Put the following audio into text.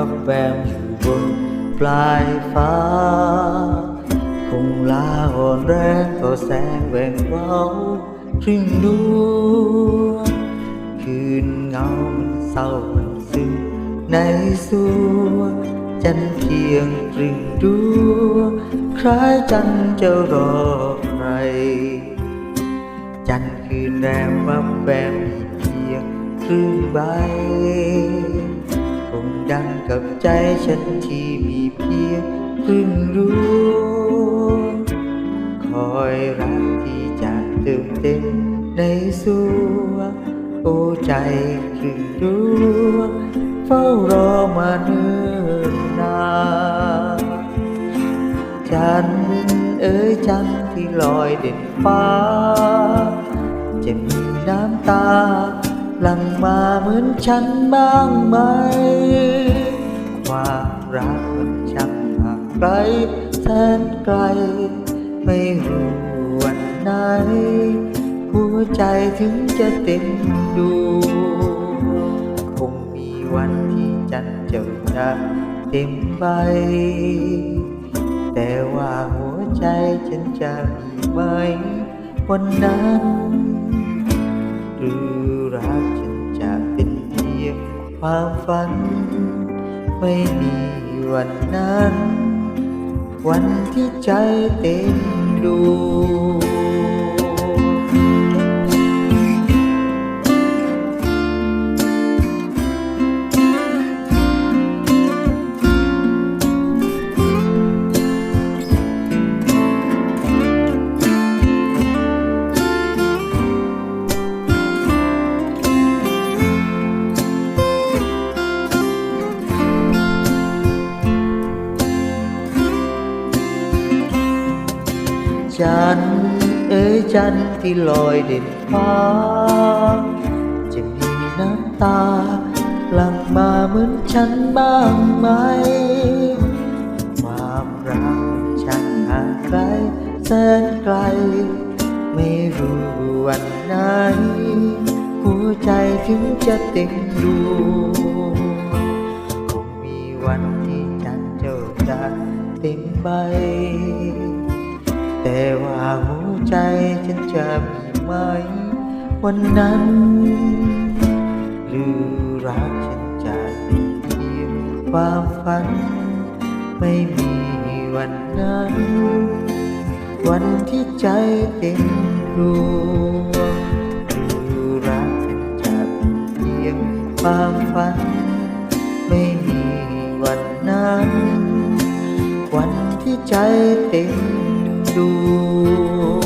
thấp em dù vương fly far cùng lá hồn rẽ tỏ sáng vẹn bao riêng đua. Chuyên ngao mình sau mình xin nay xưa chân thiền rừng đua. Khai chân châu đò này chân khi em bắp em thiền rừng bay. คงดังกับใจฉันที่มีเพียงครึ่งรู้ คอยรักที่จะเติมเต็มในสวงโอ้ใจครึ่งรู้เฝ้ารอมาเนิ่นนานจันเอ้ยจันที่ลอยเด่นฟ้า จะมีน้ำตา หลังมาเหมือนฉันบ้างไหม ความรักมันช่างห่างไกลแสนไกล ไม่รู้วันไหน หัวใจถึงจะเต็มดวงคงมีวันที่จันเจ้าจะเต็มใบ แต่ว่าหัวใจฉันจะมีไหมวันนั้นหรือ ความฝัน ไม่มีวันนั้น วันที่ใจเต็มดวง จันเอ้ยจันที่ลอยเด่นฟ้า จะมีน้ำตาหลั่งมาเหมือนฉันบ้างไหม ความรักมันห่างไกลแสนไกล ไม่รู้วันไหน หัวใจถึงจะเต็มดวงคงมีวันที่จันเจ้าจะเต็มใบ แต่ว่าหัวใจฉันจะมีไหม วันนั้น หรือรักฉันจะเป็นเพียงความฝัน ไม่มีวันนั้น วันที่ใจเต็มดวงหรือรักฉันจะเป็นเพียงความฝัน ไม่มีวันนั้น วันที่ใจเต็ม ดวง